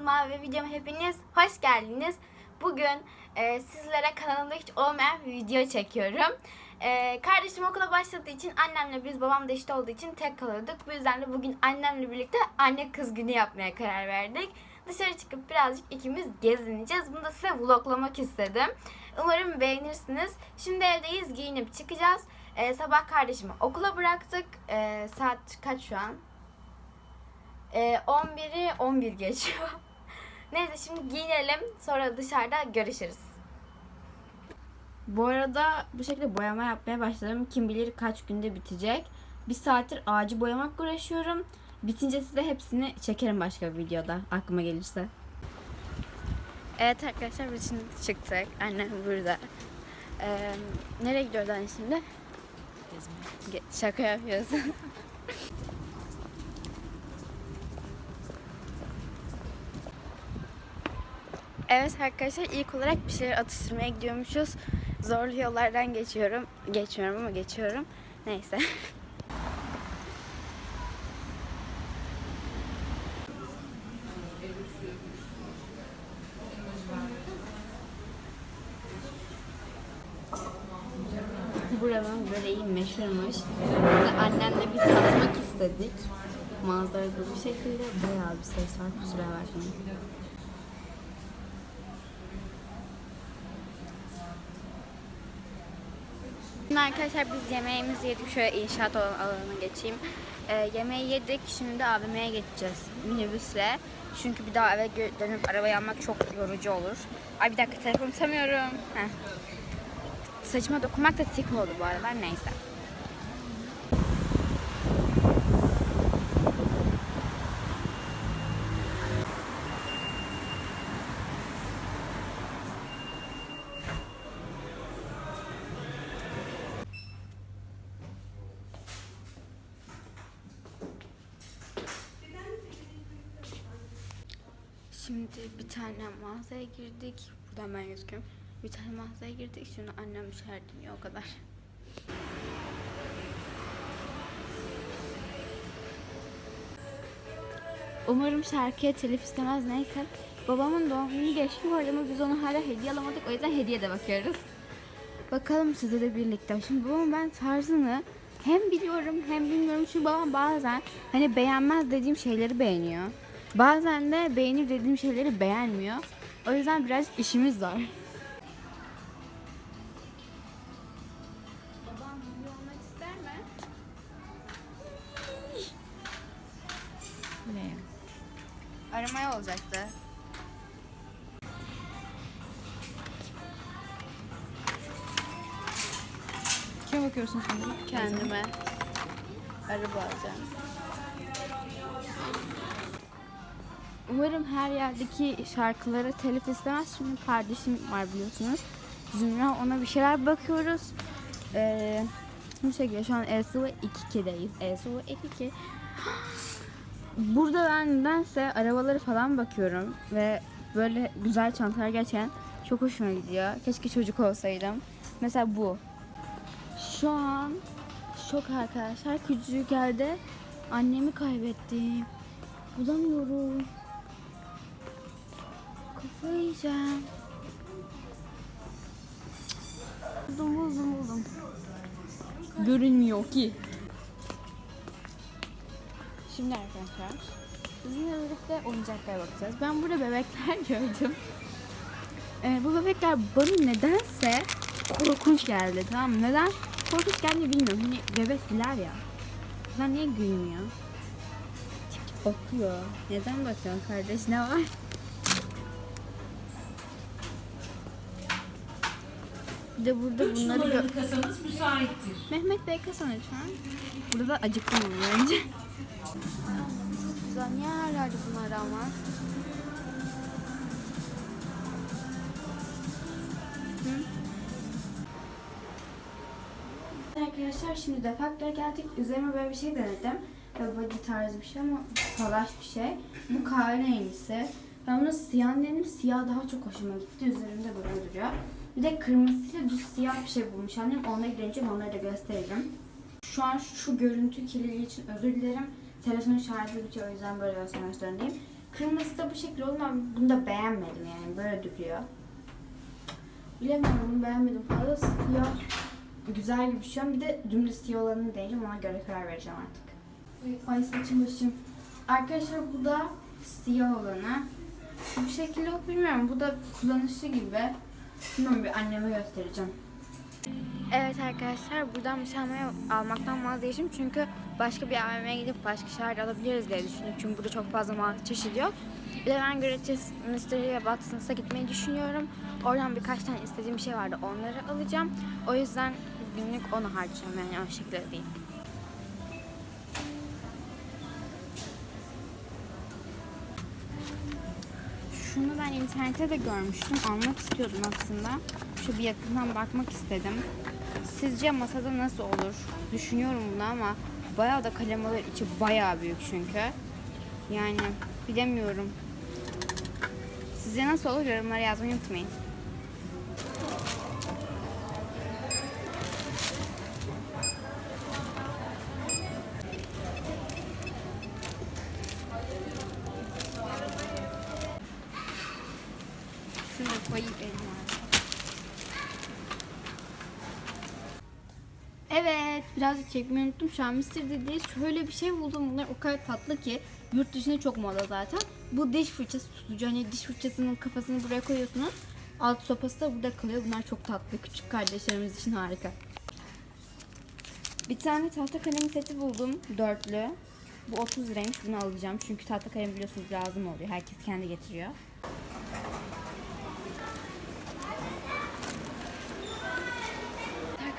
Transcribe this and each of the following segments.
kanalıma ve videoma hepiniz hoş geldiniz. Bugün e, sizlere kanalımda hiç olmayan bir video çekiyorum. E, kardeşim okula başladığı için annemle biz babam da işte olduğu için tek kalıyorduk. Bu yüzden de bugün annemle birlikte anne kız günü yapmaya karar verdik. Dışarı çıkıp birazcık ikimiz gezineceğiz. Bunu da size vloglamak istedim. Umarım beğenirsiniz. Şimdi evdeyiz giyinip çıkacağız. E, sabah kardeşimi okula bıraktık. E, saat kaç şu an? Ee, 11'i 11 geçiyor. Neyse şimdi giyinelim. Sonra dışarıda görüşürüz. Bu arada bu şekilde boyama yapmaya başladım. Kim bilir kaç günde bitecek. Bir saattir ağacı boyamakla uğraşıyorum. Bitince size hepsini çekerim başka bir videoda aklıma gelirse. Evet arkadaşlar biz şimdi çıktık. Annem burada. Ee, nereye gidiyoruz anne şimdi? Ge- Şaka yapıyorsun. Evet arkadaşlar ilk olarak bir şeyler atıştırmaya gidiyormuşuz. Zorlu yollardan geçiyorum. Geçmiyorum ama geçiyorum. Neyse. Buranın böreği meşhurmuş. Annemle bir tatmak istedik. Manzara bu şekilde bayağı bir ses var. Kusura bakmayın. Şimdi arkadaşlar biz yemeğimizi yedik. Şöyle inşaat alanına geçeyim. Ee, yemeği yedik. Şimdi AVM'ye geçeceğiz minibüsle. Çünkü bir daha eve dönüp arabayı almak çok yorucu olur. Ay bir dakika telefonu tutamıyorum. Heh. Saçıma dokunmak da tik oldu bu aralar. Neyse. Şimdi bir tane mağazaya girdik. Buradan ben gözüküyorum. Bir tane mağazaya girdik. Şimdi annem dışarı dinliyor o kadar. Umarım şarkıya telif istemez neyse. Babamın doğum günü geçti bu arada ama biz ona hala hediye alamadık. O yüzden hediye de bakıyoruz. Bakalım size de birlikte. Şimdi babam ben tarzını hem biliyorum hem bilmiyorum. Çünkü babam bazen hani beğenmez dediğim şeyleri beğeniyor. Bazen de beğenir dediğim şeyleri beğenmiyor. O yüzden biraz işimiz var. Ne? Aramaya olacaktı. Kime bakıyorsun şimdi? Kendime araba alacağım. Umarım her yerdeki şarkıları telif istemez. Şimdi kardeşim var biliyorsunuz. Zümra ona bir şeyler bakıyoruz. Ee, bu şekilde şu an ESU 2'deyiz. ESU 2. Burada ben nedense arabaları falan bakıyorum ve böyle güzel çantalar gerçekten çok hoşuma gidiyor. Keşke çocuk olsaydım. Mesela bu. Şu an şok arkadaşlar. Küçücük yerde annemi kaybettim. Bulamıyorum. Kafayı yiyeceğim. Buldum buldum buldum. Görünmüyor ki. Şimdi arkadaşlar sizinle birlikte oyuncaklara bakacağız. Ben burada bebekler gördüm. Ee, bu bebekler bana nedense korkunç geldi tamam mı? Neden korkunç geldi bilmiyorum. Hani bebekler ya. Ben niye gülmüyor? Bakıyor. Neden bakıyorsun kardeş ne var? Bir de burada Üç bunları gö- numaralı kasamız müsaittir. Mehmet Bey kasana lütfen. Burada da acıktım ama önce. Güzel. Niye her yerde bunlardan var? Arkadaşlar şimdi defaklara geldik. Üzerime böyle bir şey denedim. Böyle body tarzı bir şey ama salaş bir şey. Bu kahverengisi. Ben bunu siyah denedim. Siyah daha çok hoşuma gitti. Üzerimde böyle duruyor. Bir de kırmızıyla düz siyah bir şey bulmuş annem. Onunla ilgileneceğim. Onları da gösteririm. Şu an şu görüntü kirliliği için özür dilerim. Telefonun şarjı bitiyor o yüzden böyle göstermek zorundayım. Kırmızı da bu şekilde oldu ama bunu da beğenmedim yani böyle duruyor. Bilemiyorum bunu beğenmedim fazla siyah güzel gibi şu an bir de dümdüz siyah olanı değilim ona göre karar vereceğim artık. Ay saçım başım. Arkadaşlar bu da siyah olanı. Bu şekilde yok bilmiyorum. Bu da kullanışlı gibi. Bilmiyorum bir anneme göstereceğim. Evet arkadaşlar buradan bir almaya, almaktan vazgeçtim çünkü başka bir AVM'ye gidip başka şeyler alabiliriz diye düşündüm. Çünkü burada çok fazla marka çeşidi yok. Bir de ben Gratis Mystery ve gitmeyi düşünüyorum. Oradan birkaç tane istediğim şey vardı onları alacağım. O yüzden günlük onu harcayacağım yani o şekilde değil. Şunu ben internette de görmüştüm. Almak istiyordum aslında. Şu bir yakından bakmak istedim. Sizce masada nasıl olur? Düşünüyorum bunu ama bayağı da kalem içi bayağı büyük çünkü. Yani bilemiyorum. Sizce nasıl olur? Yorumlara yazmayı unutmayın. Evet, birazcık çekmeyi unuttum. Şu an Mısır'dayız. Şöyle bir şey buldum. Bunlar o kadar tatlı ki. Yurt dışında çok moda zaten. Bu diş fırçası tutucu. Hani diş fırçasının kafasını buraya koyuyorsunuz. Alt sopası da burada kalıyor. Bunlar çok tatlı. Küçük kardeşlerimiz için harika. Bir tane tahta kalem seti buldum. Dörtlü. Bu 30 liraymış. Bunu alacağım. Çünkü tahta kalem biliyorsunuz lazım oluyor. Herkes kendi getiriyor.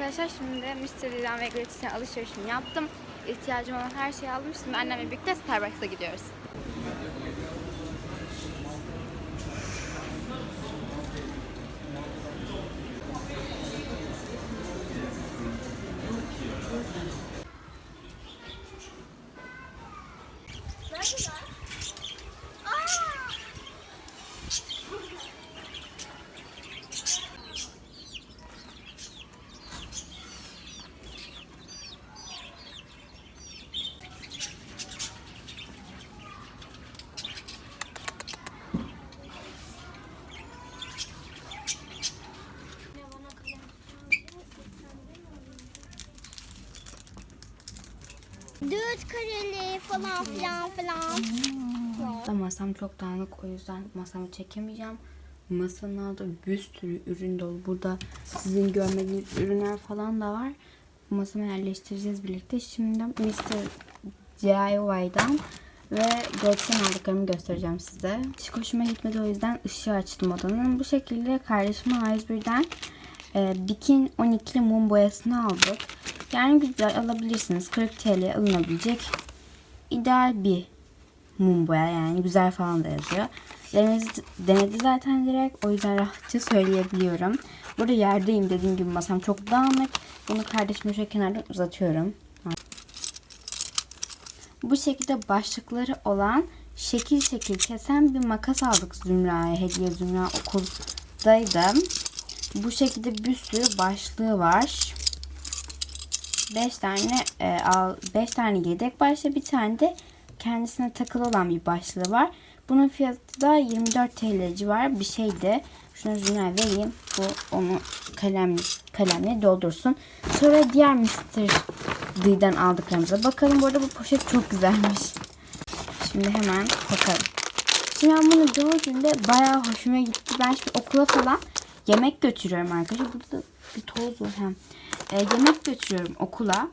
Arkadaşlar şimdi de Mystery'den ve Gratis'ten alışverişimi yaptım. İhtiyacım olan her şeyi. Şimdi annemle birlikte Starbucks'a gidiyoruz. Dört kareli falan filan filan. Da masam çok dağınık o yüzden masamı çekemeyeceğim. Masanın altında bir sürü ürün dolu. Burada sizin görmediğiniz ürünler falan da var. Masama yerleştireceğiz birlikte. Şimdi Mr. DIY'dan ve Göksen aldıklarımı göstereceğim size. Hiç hoşuma gitmedi o yüzden ışığı açtım odanın. Bu şekilde kardeşime A101'den e, Bikin 12'li mum boyasını aldık. Yani güzel alabilirsiniz. 40 TL alınabilecek ideal bir mum boya yani güzel falan da yazıyor. Denedi, denedi zaten direkt o yüzden rahatça söyleyebiliyorum. Burada yerdeyim dediğim gibi masam çok dağınık. Bunu kardeşime şöyle kenardan uzatıyorum. Bu şekilde başlıkları olan şekil şekil kesen bir makas aldık Zümra'ya. Hediye Zümra okuldaydım. Bu şekilde bir sürü başlığı var. 5 tane e, al 5 tane yedek başlığı bir tane de kendisine takılı olan bir başlığı var. Bunun fiyatı da 24 TL civarı bir şeydi. Şunu Zümra vereyim. Bu onu kalem kalemle doldursun. Sonra diğer Mr. D'den aldıklarımıza bakalım. Bu arada bu poşet çok güzelmiş. Şimdi hemen bakalım. Şimdi ben bunu gördüğümde bayağı hoşuma gitti. Ben şimdi okula falan yemek götürüyorum arkadaşlar. Burada bir toz var hem. E, yemek götürüyorum okula.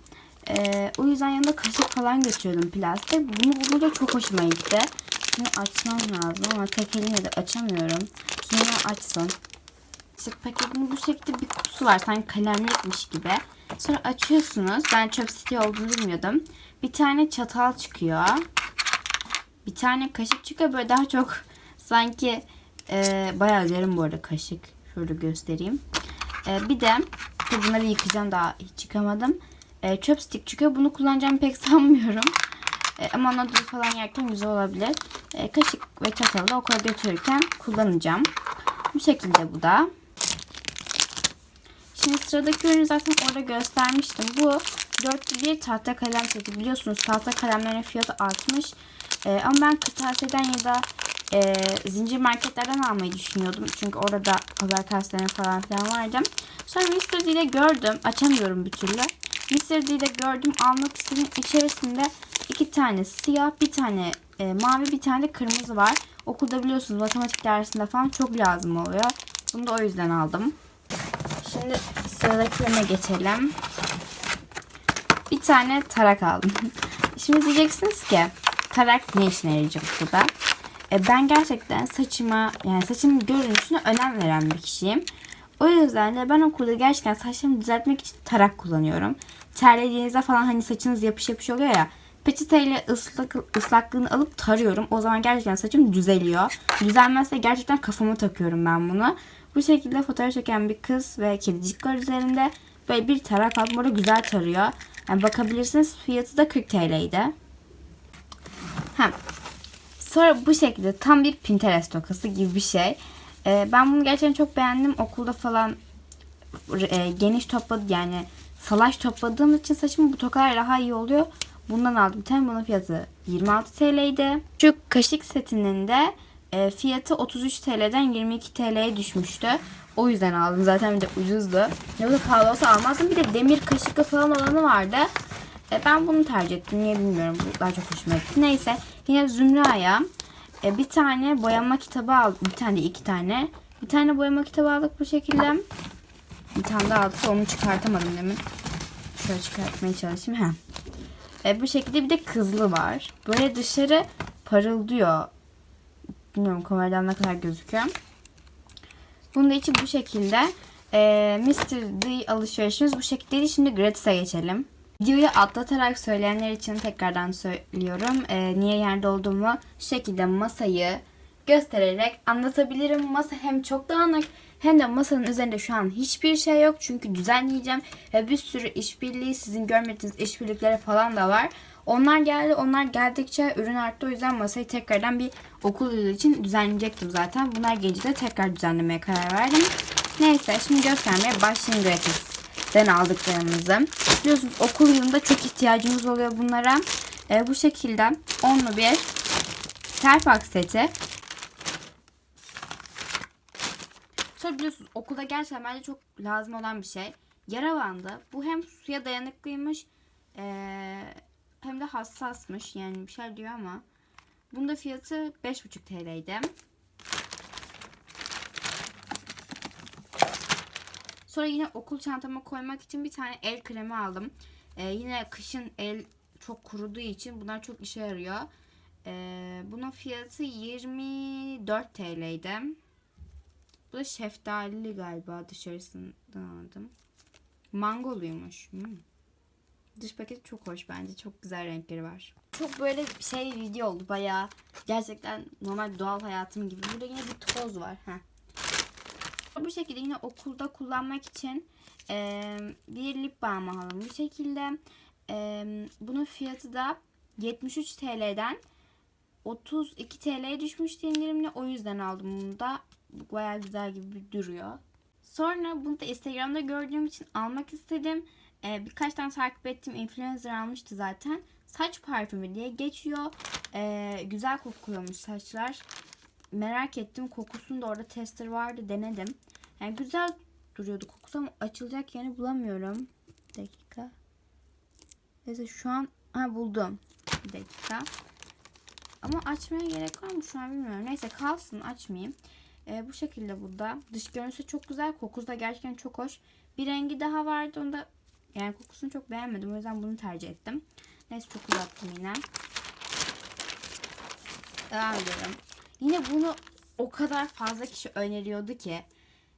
E, o yüzden yanında kaşık falan götürüyordum plastik. Bunu bulunca çok hoşuma gitti. Şimdi açmam lazım ama tek elimle de açamıyorum. Sonra açsın. İşte paketin bu şekilde bir kutusu var. Sanki kalemlikmiş gibi. Sonra açıyorsunuz. Ben çöp siti olduğunu bilmiyordum. Bir tane çatal çıkıyor. Bir tane kaşık çıkıyor. Böyle daha çok sanki e, bayağı derin bu arada kaşık. Şöyle göstereyim. E, bir de bunları yıkayacağım daha hiç yıkamadım. E, çöp stick çıkıyor. Bunu kullanacağımı pek sanmıyorum. E, ama noodle falan yerken güzel olabilir. E, kaşık ve çatalı okula götürürken kullanacağım. Bu şekilde bu da. Şimdi sıradaki ürünü zaten orada göstermiştim. Bu dörtlü bir tahta kalem seti. Biliyorsunuz tahta kalemlerin fiyatı artmış. Ee, ama ben kırtasiyeden ya da e, zincir marketlerden almayı düşünüyordum. Çünkü orada pazar kaslarının falan filan vardı. Sonra Mr. D'de gördüm. Açamıyorum bir türlü. Mr. D'de gördüm. Almak istedim. İçerisinde iki tane siyah, bir tane e, mavi, bir tane de kırmızı var. Okulda biliyorsunuz matematik dersinde falan çok lazım oluyor. Bunu da o yüzden aldım. Şimdi sıradakilerine geçelim. Bir tane tarak aldım. Şimdi diyeceksiniz ki tarak ne işine yarayacak burada? E, ben gerçekten saçıma yani saçımın görünüşüne önem veren bir kişiyim. O yüzden de ben okulda gerçekten saçlarımı düzeltmek için tarak kullanıyorum. Terlediğinizde falan hani saçınız yapış yapış oluyor ya. Peçeteyle ıslak, ıslaklığını alıp tarıyorum. O zaman gerçekten saçım düzeliyor. Düzelmezse gerçekten kafama takıyorum ben bunu. Bu şekilde fotoğraf çeken bir kız ve kedicik var üzerinde. Böyle bir tarak aldım. Orada güzel tarıyor. Yani bakabilirsiniz fiyatı da 40 TL'ydi. Hem Sonra bu şekilde tam bir Pinterest tokası gibi bir şey. Ee, ben bunu gerçekten çok beğendim. Okulda falan e, geniş topladı yani salaş topladığım için saçım bu tokalar daha iyi oluyor. Bundan aldım. Tam bunun fiyatı 26 TL'ydi. Şu kaşık setinin de e, fiyatı 33 TL'den 22 TL'ye düşmüştü. O yüzden aldım. Zaten bir de ucuzdu. Yoksa pahalı olsa almazdım. Bir de demir kaşıklı falan olanı vardı. E, ben bunu tercih ettim. Niye bilmiyorum. Bu daha çok hoşuma gitti. Neyse. Yine Zümra'ya e, bir tane boyama kitabı aldık. Bir tane iki tane. Bir tane boyama kitabı aldık bu şekilde. Bir tane daha aldık. Onu çıkartamadım demin. Şöyle çıkartmaya çalışayım. Heh. E, bu şekilde bir de kızlı var. Böyle dışarı parıldıyor. Bilmiyorum kameradan ne kadar gözüküyor. Bunun da içi bu şekilde. E, Mr. D alışverişimiz bu şekildeydi. Şimdi gratis'e geçelim. Videoyu atlatarak söyleyenler için tekrardan söylüyorum. E, niye yerde olduğumu şu şekilde masayı göstererek anlatabilirim. Masa hem çok dağınık hem de masanın üzerinde şu an hiçbir şey yok. Çünkü düzenleyeceğim. Ve bir sürü işbirliği sizin görmediğiniz işbirlikleri falan da var. Onlar geldi. Onlar geldikçe ürün arttı. O yüzden masayı tekrardan bir okul yılı için düzenleyecektim zaten. Bunlar gelince de tekrar düzenlemeye karar verdim. Neyse şimdi göstermeye başlayayım gratis'ten aldıklarımızı. Biliyorsunuz okul yılında çok ihtiyacımız oluyor bunlara. Ee, bu şekilde onlu bir Selpak seti. Sonra biliyorsunuz okulda gerçekten bence çok lazım olan bir şey. Yara bandı. Bu hem suya dayanıklıymış ee, hem de hassasmış. Yani bir şey diyor ama. Bunda fiyatı 5,5 TL'ydi. Sonra yine okul çantama koymak için bir tane el kremi aldım. Ee, yine kışın el çok kuruduğu için bunlar çok işe yarıyor. Ee, bunun fiyatı 24 TL'ydi. Bu da şeftalili galiba dışarısından aldım. Mangoluymuş. Hmm. Dış paketi çok hoş bence. Çok güzel renkleri var. Çok böyle şey video oldu bayağı. Gerçekten normal doğal hayatım gibi. Burada yine bir toz var. Heh. Bu şekilde yine okulda kullanmak için e, bir lip balm aldım. Bu şekilde e, bunun fiyatı da 73 TL'den 32 TL'ye düşmüştü indirimli. O yüzden aldım bunu da. Baya güzel gibi duruyor. Sonra bunu da Instagram'da gördüğüm için almak istedim. Ee, birkaç tane takip ettiğim influencer almıştı zaten. Saç parfümü diye geçiyor. Ee, güzel kokuyormuş saçlar. Merak ettim. Kokusunu da orada tester vardı. Denedim. Yani güzel duruyordu kokusu ama açılacak yerini bulamıyorum. Bir dakika. Neyse şu an ha buldum. Bir dakika. Ama açmaya gerek var mı şu an bilmiyorum. Neyse kalsın açmayayım. Ee, bu şekilde burada. Dış görünüşü çok güzel. Kokusu da gerçekten çok hoş. Bir rengi daha vardı. Onu da yani kokusunu çok beğenmedim. O yüzden bunu tercih ettim. Neyse çok uzattım yine. Devam ediyorum. Yine bunu o kadar fazla kişi öneriyordu ki.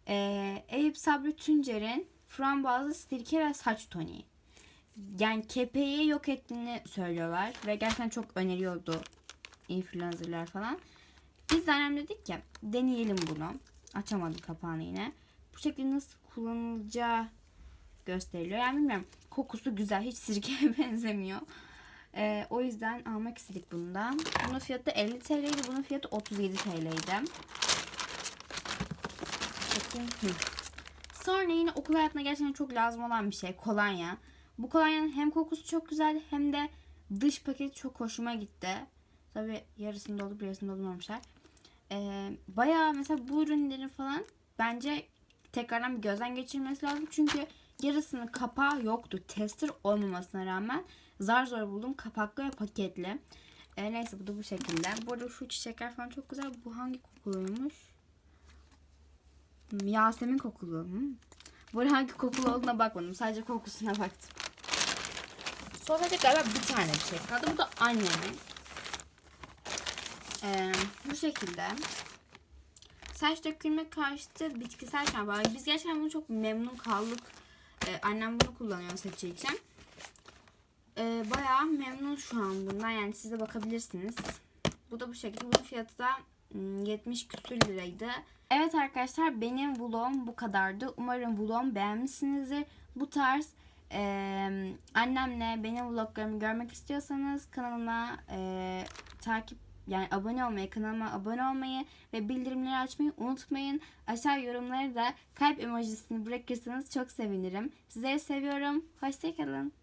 Ee, Eyüp Sabri Tuncer'in frambuazlı sirke ve saç toniği. Yani kepeği yok ettiğini söylüyorlar. Ve gerçekten çok öneriyordu influencerlar falan. Biz de annem dedik ki deneyelim bunu. Açamadım kapağını yine. Bu şekilde nasıl kullanılacağı gösteriliyor. Yani bilmiyorum. Kokusu güzel. Hiç sirkeye benzemiyor. Ee, o yüzden almak istedik bundan. Bunun fiyatı 50 TL'ydi. Bunun fiyatı 37 TL'ydi. Sonra yine okul hayatında gerçekten çok lazım olan bir şey. Kolonya. Bu kolonyanın hem kokusu çok güzel hem de dış paketi çok hoşuma gitti. Tabi yarısını doldurup yarısını doldurmamışlar. Ee, bayağı mesela bu ürünlerin falan bence tekrardan bir gözden geçirmesi lazım. Çünkü yarısının kapağı yoktu. Tester olmamasına rağmen zar zor buldum. Kapaklı ve paketli. Ee, neyse bu da bu şekilde. Bu arada şu çiçekler falan çok güzel. Bu hangi kokuluymuş? Hmm, Yasemin kokulu. Hmm. Bu hangi kokulu olduğuna bakmadım. Sadece kokusuna baktım. Sonra galiba bir tane bir şey kaldı. Bu da annemin. Ee, bu şekilde. Saç dökülme karşıtı bitkisel şampuan. Biz gerçekten bunu çok memnun kaldık. Ee, annem bunu kullanıyor için. Ee, bayağı memnun şu an bundan. Yani siz de bakabilirsiniz. Bu da bu şekilde. Bunun fiyatı da hmm, 70 küsür liraydı. Evet arkadaşlar benim vlogum bu kadardı. Umarım vlogumu beğenmişsinizdir. Bu tarz e, annemle benim vloglarımı görmek istiyorsanız kanalıma e, takip yani abone olmayı, kanalıma abone olmayı ve bildirimleri açmayı unutmayın. Aşağı yorumlara da kalp emojisini bırakırsanız çok sevinirim. Sizleri seviyorum. Hoşçakalın.